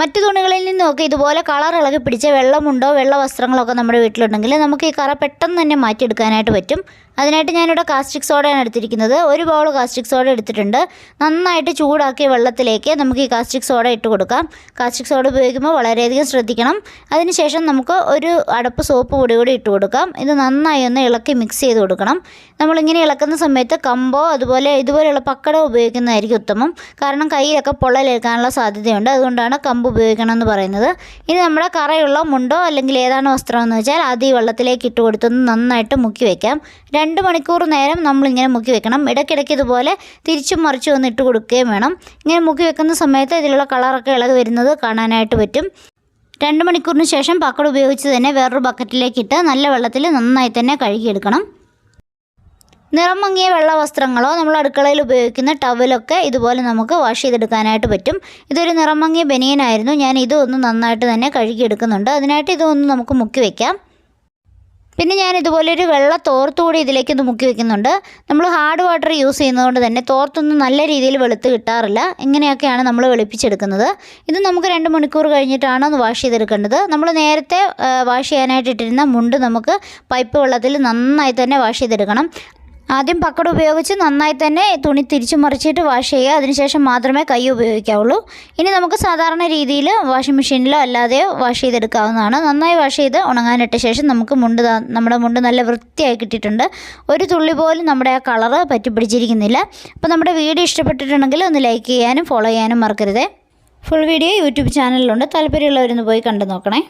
മറ്റു തുണികളിൽ നിന്നൊക്കെ ഇതുപോലെ കളർ ഇളകി പിടിച്ച വെള്ളമുണ്ടോ വെള്ള വസ്ത്രങ്ങളൊക്കെ നമ്മുടെ വീട്ടിലുണ്ടെങ്കിൽ നമുക്ക് ഈ കറ പെട്ടെന്ന് തന്നെ മാറ്റിയെടുക്കാനായിട്ട് പറ്റും. അതിനായിട്ട് ഞാനിവിടെ കാസ്റ്റിക് സോഡയാണ് എടുത്തിരിക്കുന്നത്. ഒരു ബൗൾ കാസ്റ്റിക് സോഡ എടുത്തിട്ടുണ്ട്. നന്നായിട്ട് ചൂടാക്കിയ വെള്ളത്തിലേക്ക് നമുക്ക് ഈ കാസ്റ്റിക് സോഡ ഇട്ട് കൊടുക്കാം. കാസ്റ്റിക് സോഡ ഉപയോഗിക്കുമ്പോൾ വളരെയധികം ശ്രദ്ധിക്കണം. അതിനുശേഷം നമുക്ക് ഒരു അടപ്പ് സോപ്പ് പൊടി കൂടി ഇട്ട് കൊടുക്കാം. ഇത് നന്നായി ഒന്ന് ഇളക്കി മിക്സ് ചെയ്ത് കൊടുക്കണം. നമ്മളിങ്ങനെ ഇളക്കുന്ന സമയത്ത് കമ്പോ അതുപോലെ ഇതുപോലെയുള്ള പക്കട ഉപയോഗിക്കുന്നതായിരിക്കും ഉത്തമം. കാരണം കയ്യിലൊക്കെ പൊള്ളലേൽക്കാനുള്ള സാധ്യതയുണ്ട്. അതുകൊണ്ടാണ് കമ്പ് ഉപയോഗിക്കണമെന്ന് പറയുന്നത്. ഇനി നമ്മുടെ കറയുള്ള മുണ്ടോ അല്ലെങ്കിൽ ഏതാണ് വസ്ത്രമെന്ന് വെച്ചാൽ അത് ഈ വെള്ളത്തിലേക്ക് ഇട്ട് കൊടുത്തൊന്ന് നന്നായിട്ട് മുക്കി വെക്കാം. രണ്ട് മണിക്കൂർ നേരം നമ്മളിങ്ങനെ മുക്കി വെക്കണം. ഇടയ്ക്കിടയ്ക്ക് ഇതുപോലെ തിരിച്ചും മറിച്ചും ഒന്ന് ഇട്ട് കൊടുക്കുകയും വേണം. ഇങ്ങനെ മുക്കി വെക്കുന്ന സമയത്ത് ഇതിലുള്ള കളറൊക്കെ ഇളകി വരുന്നത് കാണാനായിട്ട് പറ്റും. രണ്ട് മണിക്കൂറിന് ശേഷം പക്കട ഉപയോഗിച്ച് തന്നെ വേറൊരു ബക്കറ്റിലേക്ക് ഇട്ട് നല്ല വെള്ളത്തിൽ നന്നായി തന്നെ കഴുകിയെടുക്കണം. നിറം മങ്ങിയ വെള്ള വസ്ത്രങ്ങളോ നമ്മൾ അടുക്കളയിൽ ഉപയോഗിക്കുന്ന ടവലൊക്കെ ഇതുപോലെ നമുക്ക് വാഷ് ചെയ്തെടുക്കാനായിട്ട് പറ്റും. ഇതൊരു നിറം മങ്ങിയ ബനിയനായിരുന്നു. ഞാൻ ഇതൊന്ന് നന്നായിട്ട് തന്നെ കഴുകിയെടുക്കുന്നുണ്ട്. അതിനായിട്ട് ഇതൊന്ന് നമുക്ക് മുക്കി വെക്കാം. പിന്നെ ഞാൻ ഇതുപോലെ ഒരു വെള്ള തോർത്ത് കൂടി ഇതിലേക്ക് ഒന്ന് മുക്കി വെക്കുന്നുണ്ട്. നമ്മൾ ഹാർഡ് വാട്ടർ യൂസ് ചെയ്യുന്നതുകൊണ്ട് തന്നെ തോർത്തൊന്നും നല്ല രീതിയിൽ വെളുത്ത് കിട്ടാറില്ല. ഇങ്ങനെയൊക്കെയാണ് നമ്മൾ വെളുപ്പിച്ചെടുക്കുന്നത്. ഇത് നമുക്ക് രണ്ട് മണിക്കൂർ കഴിഞ്ഞിട്ടാണ് ഒന്ന് വാഷ് ചെയ്തെടുക്കേണ്ടത്. നമ്മൾ നേരത്തെ വാഷ് ചെയ്യാനായിട്ട് ഇട്ടിരുന്ന മുണ്ട് നമുക്ക് പൈപ്പ് വെള്ളത്തിൽ നന്നായി തന്നെ വാഷ് ചെയ്തെടുക്കണം. ആദ്യം പക്കട ഉപയോഗിച്ച് നന്നായി തന്നെ തുണി തിരിച്ചു മറിച്ചിട്ട് വാഷ് ചെയ്യുക. അതിനുശേഷം മാത്രമേ കൈ ഉപയോഗിക്കാവുള്ളൂ. ഇനി നമുക്ക് സാധാരണ രീതിയിൽ വാഷിംഗ് മെഷീനിലോ അല്ലാതെയോ വാഷ് ചെയ്തെടുക്കാവുന്നതാണ്. നന്നായി വാഷ് ചെയ്ത് ഉണങ്ങാനിട്ട ശേഷം നമുക്ക് മുണ്ട് നമ്മുടെ മുണ്ട് നല്ല വൃത്തിയായി കിട്ടിയിട്ടുണ്ട്. ഒരു തുള്ളി പോലും നമ്മുടെ ആ കളറ് പറ്റിപ്പിടിച്ചിരിക്കുന്നില്ല അപ്പോൾ നമ്മുടെ വീഡിയോ ഇഷ്ടപ്പെട്ടിട്ടുണ്ടെങ്കിൽ ഒന്ന് ലൈക്ക് ചെയ്യാനും ഫോളോ ചെയ്യാനും മറക്കരുത്. ഫുൾ വീഡിയോ യൂട്യൂബ് ചാനലിലുണ്ട് താല്പര്യമുള്ളവരൊന്ന് പോയി കണ്ടു നോക്കണേ.